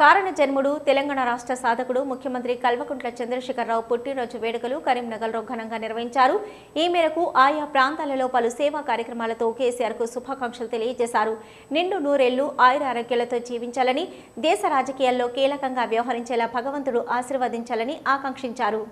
కారణ జన్ముడు తెలంగాణ రాష్ట్ర సాధకుడు ముఖ్యమంత్రి కల్వకుంట్ల చంద్రశేఖరరావు పుట్టినరోజు వేడుకలు కరీంనగర్లో ఘనంగా నిర్వహించారు. ఈ మేరకు ఆయా ప్రాంతాలలో పలు సేవా కార్యక్రమాలతో కేసీఆర్కు శుభాకాంక్షలు తెలియజేశారు. నిండు నూరేళ్ళు ఆయుర ఆరోగ్యాలతో జీవించాలని దేశ రాజకీయాల్లో కీలకంగా వ్యవహరించేలా భగవంతుడు ఆశీర్వదించాలని ఆకాంక్షించారు.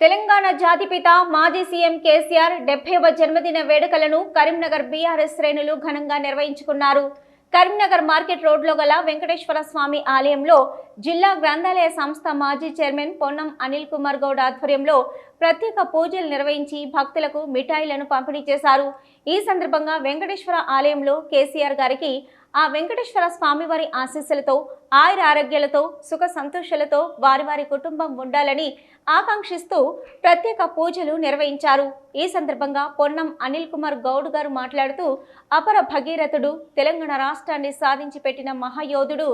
తెలంగాణ జాతిపిత మాజీ సీఎం కేసీఆర్ డెబ్బైవ జన్మదిన వేడుకలను కరీంనగర్ బీఆర్ఎస్ శ్రేణులు ఘనంగా నిర్వహించుకున్నారు. కరీంనగర్ మార్కెట్ రోడ్లో గల వెంకటేశ్వర స్వామి ఆలయంలో జిల్లా గ్రంథాలయ సంస్థ మాజీ చైర్మన్ పొన్నం అనిల్ కుమార్ గౌడ్ ఆధ్వర్యంలో ప్రత్యేక పూజలు నిర్వహించి భక్తులకు మిఠాయిలను పంపిణీ చేశారు. ఈ సందర్భంగా వెంకటేశ్వర ఆలయంలో కేసీఆర్ గారికి ఆ వెంకటేశ్వర స్వామివారి ఆశీస్సులతో ఆయుర ఆరోగ్యాలతో సుఖ సంతోషాలతో వారి వారి కుటుంబం ఉండాలని ఆకాంక్షిస్తూ ప్రత్యేక పూజలు నిర్వహించారు. ఈ సందర్భంగా పొన్నం అనిల్ కుమార్ గౌడ్ గారు మాట్లాడుతూ అపర భగీరథుడు తెలంగాణ రాష్ట్రాన్ని సాధించి పెట్టిన మహాయోధుడు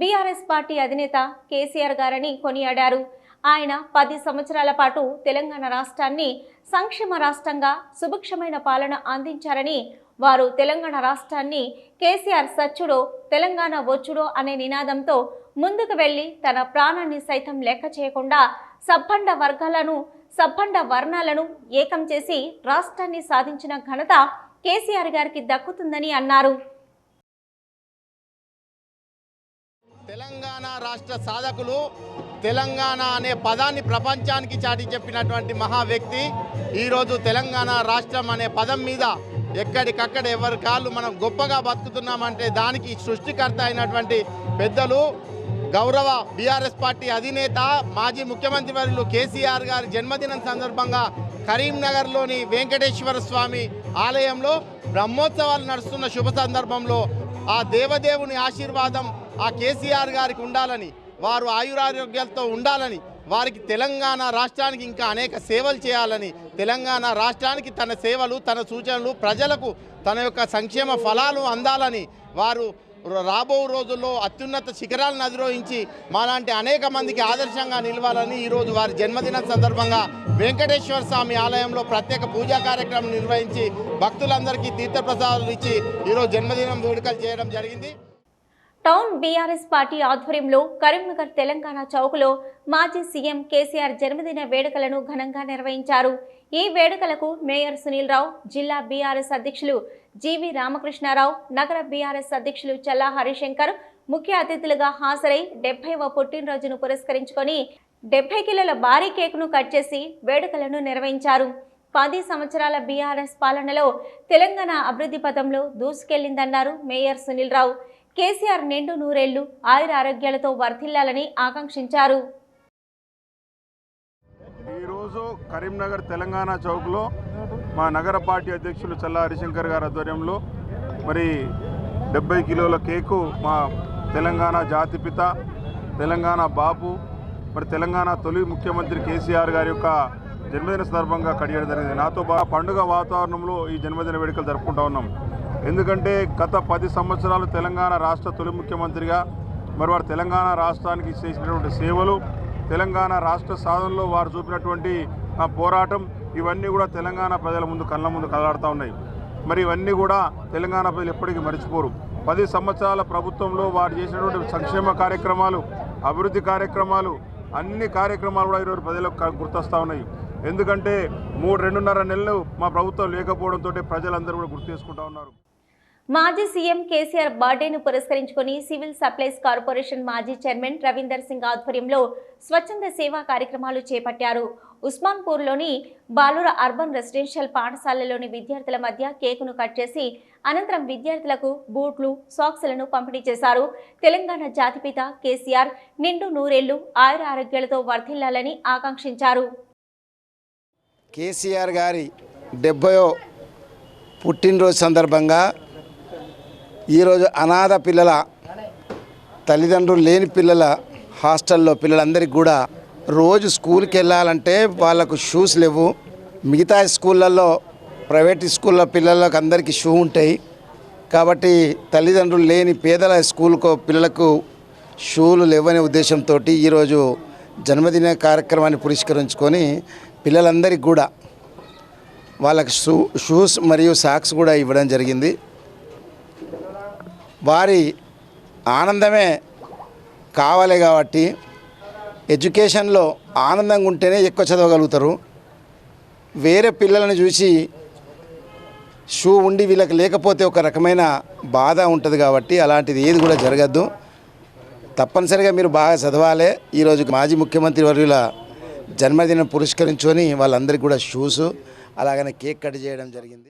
బీఆర్ఎస్ పార్టీ అధినేత కేసీఆర్ గారని కొనియాడారు. ఆయన పది సంవత్సరాల పాటు తెలంగాణ రాష్ట్రాన్ని సంక్షేమ రాష్ట్రంగా సుభిక్షమైన పాలన అందించారని వారు తెలంగాణ రాష్ట్రాన్ని కేసీఆర్ సచ్చుడో తెలంగాణ వచ్చుడో అనే నినాదంతో ముందుకు వెళ్ళి తన ప్రాణాన్ని సైతం లెక్క చేయకుండా సబ్బండ వర్గాలను సబ్బండ వర్ణాలను ఏకం చేసి రాష్ట్రాన్ని సాధించిన ఘనత కేసీఆర్ గారికి దక్కుతుందని అన్నారు. తెలంగాణ రాష్ట్ర సాధకులు తెలంగాణ అనే పదాన్ని ప్రపంచానికి చాటి చెప్పినటువంటి మహా వ్యక్తి ఈరోజు తెలంగాణ రాష్ట్రం అనే పదం మీద ఎక్కడికక్కడ ఎవరి కాళ్ళు మనం గొప్పగా బతుకుతున్నామంటే దానికి సృష్టికర్త అయినటువంటి పెద్దలు గౌరవ బీఆర్ఎస్ పార్టీ అధినేత మాజీ ముఖ్యమంత్రి వర్యులు కేసీఆర్ గారి జన్మదినం సందర్భంగా కరీంనగర్లోని వెంకటేశ్వర స్వామి ఆలయంలో బ్రహ్మోత్సవాలు నడుస్తున్న శుభ సందర్భంలో ఆ దేవదేవుని ఆశీర్వాదం ఆ కేసీఆర్ గారికి ఉండాలని వారు ఆయురారోగ్యాలతో ఉండాలని వారికి తెలంగాణ రాష్ట్రానికి ఇంకా అనేక సేవలు చేయాలని తెలంగాణ రాష్ట్రానికి తన సేవలు తన సూచనలు ప్రజలకు తన యొక్క సంక్షేమ ఫలాలు అందాలని వారు రాబో రోజుల్లో అత్యున్నత శిఖరాలను అధిరోహించి మాలాంటి అనేక మందికి ఆదర్శంగా నిలవాలని ఈరోజు వారి జన్మదిన సందర్భంగా వెంకటేశ్వర స్వామి ఆలయంలో ప్రత్యేక పూజా కార్యక్రమం నిర్వహించి భక్తులందరికీ తీర్థప్రసాదాలు ఇచ్చి ఈరోజు జన్మదినం వేడుకలు చేయడం జరిగింది. టౌన్ బీఆర్ఎస్ పార్టీ ఆధ్వర్యంలో కరీంనగర్ తెలంగాణ చౌక్లో మాజీ సీఎం కేసీఆర్ జన్మదిన వేడుకలను ఘనంగా నిర్వహించారు. ఈ వేడుకలకు మేయర్ సునీల్ రావు జిల్లా బీఆర్ఎస్ అధ్యక్షులు జీవి రామకృష్ణారావు నగర బీఆర్ఎస్ అధ్యక్షులు చల్లా హరిశంకర్ ముఖ్య అతిథులుగా హాజరై డెబ్బైవ పుట్టినరోజును పురస్కరించుకొని డెబ్బై కిలోల భారీ కేక్ను కట్ చేసి వేడుకలను నిర్వహించారు. పది సంవత్సరాల బీఆర్ఎస్ పాలనలో తెలంగాణ అభివృద్ధి పథంలో దూసుకెళ్ళిందన్నారు మేయర్ సునీల్ రావు. కేసీఆర్ నిండు నూరేళ్ళు ఆయుర ఆరోగ్యాలతో వర్ధిల్లాలని ఆకాంక్షించారు. ఈరోజు కరీంనగర్ తెలంగాణ చౌక్లో మా నగర పార్టీ అధ్యక్షులు చల్లా హరిశంకర్ గారి ఆధ్వర్యంలో మరి డెబ్బై కిలోల కేకు మా తెలంగాణ జాతిపిత తెలంగాణ బాపు మరి తెలంగాణ తొలి ముఖ్యమంత్రి కేసీఆర్ గారి యొక్క జన్మదిన సందర్భంగా కడియడం జరిగింది. నాతో బాగా పండుగ వాతావరణంలో ఈ జన్మదిన వేడుకలు జరుపుకుంటా ఉన్నాం. ఎందుకంటే గత పది సంవత్సరాలు తెలంగాణ రాష్ట్ర తొలి ముఖ్యమంత్రిగా మరి వారు తెలంగాణ రాష్ట్రానికి చేసినటువంటి సేవలు తెలంగాణ రాష్ట్ర సాధనలో వారు చూపినటువంటి ఆ పోరాటం ఇవన్నీ కూడా తెలంగాణ ప్రజల ముందు కళ్ళ ముందు కదలాడుతూ ఉన్నాయి. మరి ఇవన్నీ కూడా తెలంగాణ ప్రజలు ఎప్పటికీ మర్చిపోరు. పది సంవత్సరాల ప్రభుత్వంలో వారు చేసినటువంటి సంక్షేమ కార్యక్రమాలు అభివృద్ధి కార్యక్రమాలు అన్ని కార్యక్రమాలు కూడా ఈరోజు ప్రజలకు గుర్తొస్తూ ఉన్నాయి. ఎందుకంటే మూడు రెండున్నర నెలలు మా ప్రభుత్వం లేకపోవడంతో ప్రజలందరూ కూడా గుర్తు చేసుకుంటా ఉన్నారు. మాజీ సీఎం కేసీఆర్ బర్త్డేను పురస్కరించుకొని సివిల్ సప్లైస్ కార్పొరేషన్ మాజీ చైర్మన్ రవీందర్ సింగ్ ఆధ్వర్యంలో స్వచ్ఛంద సేవా కార్యక్రమాలు చేపట్టారు. ఉస్మాన్పూర్లోని బాలుర అర్బన్ రెసిడెన్షియల్ పాఠశాలలోని విద్యార్థుల మధ్య కేకును కట్ చేసి అనంతరం విద్యార్థులకు బూట్లు సాక్స్లను పంపిణీ చేశారు. తెలంగాణ జాతిపిత కేసీఆర్ నిండు నూరేళ్ళు ఆయుర ఆరోగ్యాలతో వర్ధిల్లాలని ఆకాంక్షించారు. కేసీఆర్ గారి డెబ్బయో పుట్టినరోజు సందర్భంగా ఈరోజు అనాథ పిల్లల తల్లిదండ్రులు లేని పిల్లల హాస్టల్లో పిల్లలందరికీ కూడా రోజు స్కూల్కి వెళ్ళాలంటే వాళ్ళకు షూస్ లేవు. మిగతా స్కూళ్ళల్లో ప్రైవేట్ స్కూళ్ళ పిల్లలకు అందరికీ షూ ఉంటాయి. కాబట్టి తల్లిదండ్రులు లేని పేదల స్కూల్కు పిల్లలకు షూలు లేవనే ఉద్దేశంతో ఈరోజు జన్మదిన కార్యక్రమాన్ని పురస్కరించుకొని పిల్లలందరికీ కూడా వాళ్ళకి షూ షూస్ మరియు సాక్స్ కూడా ఇవ్వడం జరిగింది. వారి ఆనందమే కావాలి కాబట్టి ఎడ్యుకేషన్లో ఆనందంగా ఉంటేనే ఎక్కువ చదవగలుగుతారు. వేరే పిల్లలను చూసి షూ ఉండి వీళ్ళకి లేకపోతే ఒక రకమైన బాధ ఉంటుంది కాబట్టి అలాంటిది ఏది కూడా జరగద్దు. తప్పనిసరిగా మీరు బాగా చదవాలి. ఈరోజు మాజీ ముఖ్యమంత్రి వర్యుల జన్మదినం పురస్కరించుకొని వాళ్ళందరికీ కూడా షూస్ అలాగనే కేక్ కట్ చేయడం జరిగింది.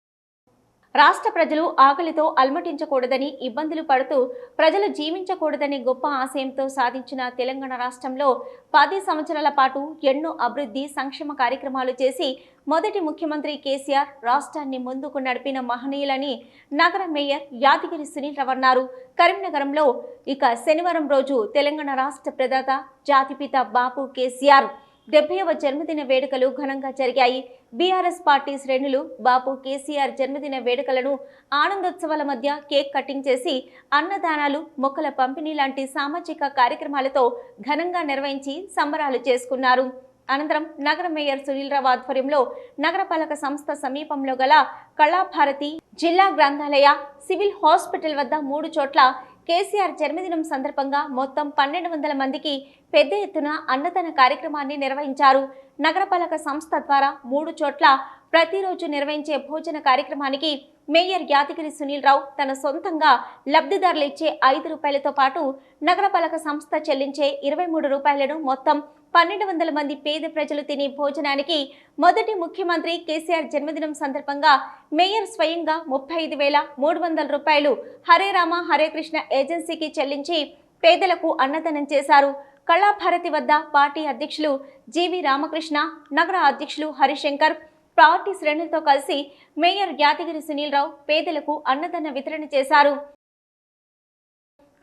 రాష్ట్ర ప్రజలు ఆకలితో అల్మటించకూడదని ఇబ్బందులు పడుతూ ప్రజలు జీవించకూడదని గొప్ప ఆశయంతో సాధించిన తెలంగాణ రాష్ట్రంలో పది సంవత్సరాల పాటు ఎన్నో అభివృద్ధి సంక్షేమ కార్యక్రమాలు చేసి మొదటి ముఖ్యమంత్రి కేసీఆర్ రాష్ట్రాన్ని ముందుకు నడిపిన మహనీయులని నగర మేయర్ యాదగిరి సునీల్ అన్నారు కరీంనగరంలో ఇక శనివారం రోజు తెలంగాణ రాష్ట్ర ప్రదాత జాతిపిత బాపు కేసీఆర్ డెబ్బైవ జన్మదిన వేడుకలు ఘనంగా జరిగాయి. బీఆర్ఎస్ పార్టీ శ్రేణులు బాపు కేసీఆర్ జన్మదిన వేడుకలను ఆనందోత్సవాల మధ్య కేక్ కటింగ్ చేసి అన్నదానాలు మొక్కల పంపిణీ లాంటి సామాజిక కార్యక్రమాలతో ఘనంగా నిర్వహించి సంబరాలు చేసుకున్నారు. అనంతరం నగర మేయర్ సునీల్ రావు ఆధ్వర్యంలో నగరపాలక సంస్థ సమీపంలో గల కళాభారతి జిల్లా గ్రంథాలయ సివిల్ హాస్పిటల్ వద్ద మూడు చోట్ల కేసీఆర్ జన్మదినం సందర్భంగా మొత్తం పన్నెండు వందల మందికి పెద్ద ఎత్తున అన్నదాన కార్యక్రమాన్ని నిర్వహించారు. నగరపాలక సంస్థ ద్వారా మూడు చోట్ల ప్రతిరోజు నిర్వహించే భోజన కార్యక్రమానికి మేయర్ యాదగిరి సునీల్ రావు తన సొంతంగా లబ్ధిదారులు ఇచ్చే ఐదు రూపాయలతో పాటు నగరపాలక సంస్థ చెల్లించే ఇరవై మూడు రూపాయలను మొత్తం పన్నెండు వందల మంది పేద ప్రజలు తినే భోజనానికి మొదటి ముఖ్యమంత్రి కేసీఆర్ జన్మదినం సందర్భంగా మేయర్ స్వయంగా ముప్పై ఐదు వేల మూడు వందల రూపాయలు హరే రామ హరే కృష్ణ ఏజెన్సీకి చెల్లించి పేదలకు అన్నదానం చేశారు. కళాభారతి వద్ద పార్టీ అధ్యక్షులు జీవి రామకృష్ణ నగర అధ్యక్షులు హరిశంకర్ పార్టీ శ్రేణులతో కలిసి మేయర్ యాదగిరి సునీల్ రావు పేదలకు అన్నదాన వితరణ చేశారు.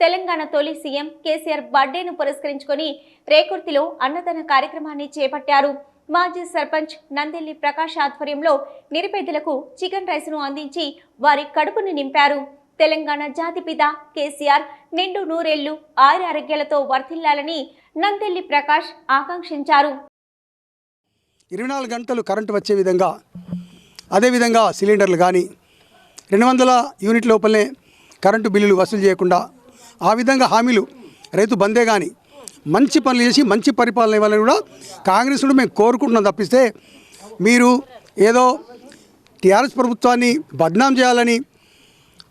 తెలంగాణ తొలి సీఎం కేసీఆర్ బర్త్డేను పురస్కరించుకొని రేకుర్తిలో అన్నదాన కార్యక్రమాన్ని చేపట్టారు. మాజీ సర్పంచ్ నందెల్లి ప్రకాష్ ఆధ్వర్యంలో నిరుపేదలకు చికెన్ రైస్ను అందించి వారి కడుపును నింపారు. తెలంగాణ జాతిపిత కేసీఆర్ నిండు నూరేళ్ళు ఆరు ఆరోగ్యాలతో వర్ధిల్లాలని నందెల్లి ప్రకాష్ ఆకాంక్షించారు. ఇరవై నాలుగు గంటలు కరెంటు వచ్చే విధంగా అదేవిధంగా సిలిండర్లు కానీ రెండు వందల యూనిట్ లోపలనే కరెంటు బిల్లులు వసూలు చేయకుండా ఆ విధంగా హామీలు రైతు బందే కానీ మంచి పనులు చేసి మంచి పరిపాలన ఇవ్వాలని కూడా కాంగ్రెస్ నుండి మేము కోరుకుంటున్నాం తప్పిస్తే మీరు ఏదో టీఆర్ఎస్ ప్రభుత్వాన్ని బద్నాం చేయాలని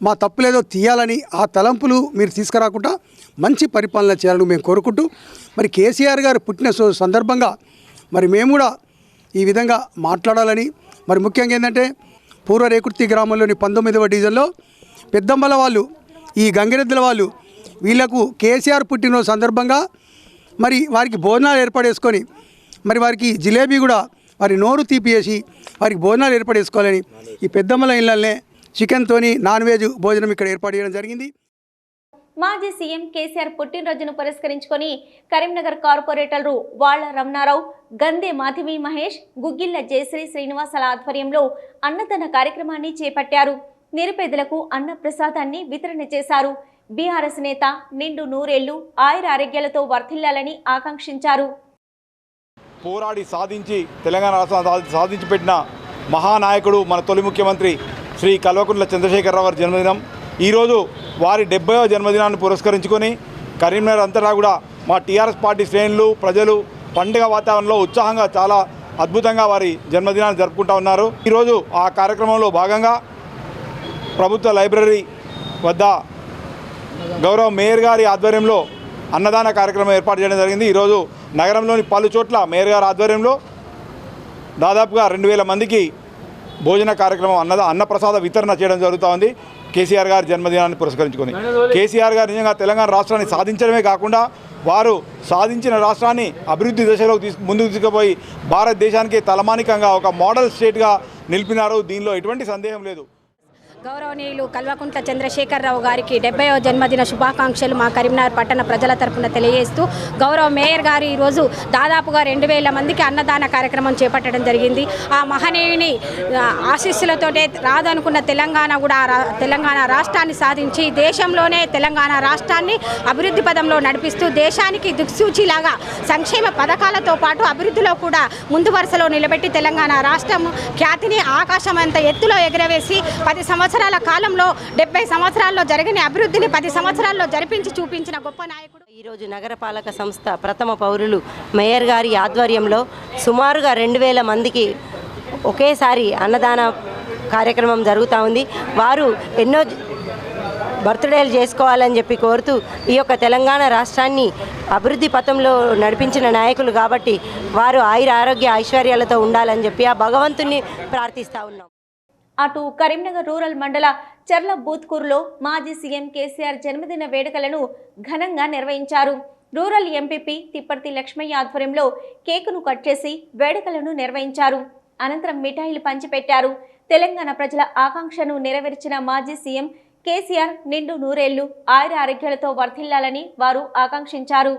మా తప్పులేదో తీయాలని ఆ తలంపులు మీరు తీసుకురాకుండా మంచి పరిపాలన చేయాలని మేము కోరుకుంటూ మరి కేసీఆర్ గారు పుట్టిన సందర్భంగా మరి మేము కూడా ఈ విధంగా మాట్లాడాలని మరి ముఖ్యంగా ఏంటంటే పూర్వ రేకుర్తి గ్రామంలోని పంతొమ్మిదవ డివిజన్లో పెద్దమ్మల వాళ్ళు ఈ గంగిరెద్దుల వాళ్ళు వీళ్ళకు కేసీఆర్ పుట్టినరోజు సందర్భంగా మరి వారికి భోజనాలు ఏర్పడేసుకొని మరి వారికి జిలేబీ కూడా వారి నోరు తీపియేసి వారికి భోజనాలు ఏర్పడేసుకోవాలని ఈ పెద్దమ్మల ఇళ్ళనే చికెన్తోని నాన్ వెజ్ భోజనం ఇక్కడ ఏర్పాటు చేయడం జరిగింది. మాజీ సీఎం కేసీఆర్ పుట్టినరోజును పురస్కరించుకొని కరీంనగర్ కార్పొరేటర్లు వాళ్ళ రమణారావు గందే మాధవి మహేష్ గుగ్గిళ్ళ జయశ్రీ శ్రీనివాసల ఆధ్వర్యంలో అన్నదాన కార్యక్రమాన్ని చేపట్టారు. నిరుపేదలకు అన్న ప్రసాదాన్ని వితరణ చేశారు. బీఆర్ఎస్ నేత నిండు నూరేళ్ళు ఆయుర ఆరోగ్యాలతో వర్ధిల్లాలని ఆకాంక్షించారు. పోరాడి సాధించి తెలంగాణ రాష్ట్రం సాధించి పెట్టిన మహానాయకుడు మన తొలి ముఖ్యమంత్రి శ్రీ కల్వకుంట్ల చంద్రశేఖరరావు వారి జన్మదినం. ఈరోజు వారి డెబ్బైవ జన్మదినాన్ని పురస్కరించుకొని కరీంనగర్ అంతటా కూడా మా టీఆర్ఎస్ పార్టీ శ్రేణులు ప్రజలు పండుగ వాతావరణంలో ఉత్సాహంగా చాలా అద్భుతంగా వారి జన్మదినాన్ని జరుపుకుంటా ఉన్నారు. ఈరోజు ఆ కార్యక్రమంలో భాగంగా ప్రభుత్వ లైబ్రరీ వద్ద గౌరవ మేయర్ గారి ఆధ్వర్యంలో అన్నదాన కార్యక్రమం ఏర్పాటు చేయడం జరిగింది. ఈరోజు నగరంలోని పలు చోట్ల మేయర్ గారి ఆధ్వర్యంలో దాదాపుగా రెండు వేల మందికి భోజన కార్యక్రమం అన్నద అన్నప్రసాద వితరణ చేయడం జరుగుతూ ఉంది. కేసీఆర్ గారి జన్మదినాన్ని పురస్కరించుకొని. కేసీఆర్ గారు నిజంగా తెలంగాణ రాష్ట్రాన్ని సాధించడమే కాకుండా వారు సాధించిన రాష్ట్రాన్ని అభివృద్ధి దశలోకి తీసు ముందుకు తీసుకుపోయి భారతదేశానికి తలమానికంగా ఒక మోడల్ స్టేట్గా నిలిపినారు. దీనిలో ఎటువంటి సందేహం లేదు. గౌరవనీయులు కల్వకుంట్ల చంద్రశేఖరరావు గారికి డెబ్బైవ జన్మదిన శుభాకాంక్షలు మా కరీంనగర్ పట్టణ ప్రజల తరపున తెలియజేస్తూ గౌరవ మేయర్ గారు ఈరోజు దాదాపుగా రెండు వేల మందికి అన్నదాన కార్యక్రమం చేపట్టడం జరిగింది. ఆ మహనీయుని ఆశీస్సులతోటే రాదనుకున్న తెలంగాణ కూడా రా- తెలంగాణ రాష్ట్రాన్ని సాధించి దేశంలోనే తెలంగాణ రాష్ట్రాన్ని అభివృద్ధి పదంలో నడిపిస్తూ దేశానికి దిక్సూచిలాగా సంక్షేమ పథకాలతో పాటు అభివృద్ధిలో కూడా ముందు వరుసలో నిలబెట్టి తెలంగాణ రాష్ట్రం ఖ్యాతిని ఆకాశం అంత ఎత్తులో ఎగరవేసి పది సంవత్సరాలు సంవత్సరాల కాలంలో డెబ్బై సంవత్సరాల్లో జరిగిన అభివృద్ధిని పది సంవత్సరాల్లో జరిపించి చూపించిన గొప్ప నాయకుడు. ఈరోజు నగరపాలక సంస్థ ప్రథమ పౌరులు మేయర్ గారి ఆధ్వర్యంలో సుమారుగా రెండు వేల మందికి ఒకేసారి అన్నదాన కార్యక్రమం జరుగుతూ ఉంది. వారు ఎన్నో బర్త్డేలు చేసుకోవాలని చెప్పి కోరుతూ ఈ యొక్క తెలంగాణ రాష్ట్రాన్ని అభివృద్ధి పథంలో నడిపించిన నాయకులు కాబట్టి వారు ఆయుర ఆరోగ్య ఐశ్వర్యాలతో ఉండాలని చెప్పి ఆ భగవంతుని ప్రార్థిస్తూ ఉన్నాం. అటు కరీంనగర్ రూరల్ మండల చెర్ల బూత్కూరులో మాజీ సీఎం కేసీఆర్ జన్మదిన వేడుకలను ఘనంగా నిర్వహించారు. రూరల్ ఎంపీపీ తిప్పర్తి లక్ష్మయ్య ఆధ్వర్యంలో కేకును కట్ చేసి వేడుకలను నిర్వహించారు. అనంతరం మిఠాయిలు పంచిపెట్టారు. తెలంగాణ ప్రజల ఆకాంక్షను నెరవేర్చిన మాజీ సీఎం కేసీఆర్ నిండు నూరేళ్ళు ఆయుర ఆరోగ్యాలతో వర్ధిల్లాలని వారు ఆకాంక్షించారు.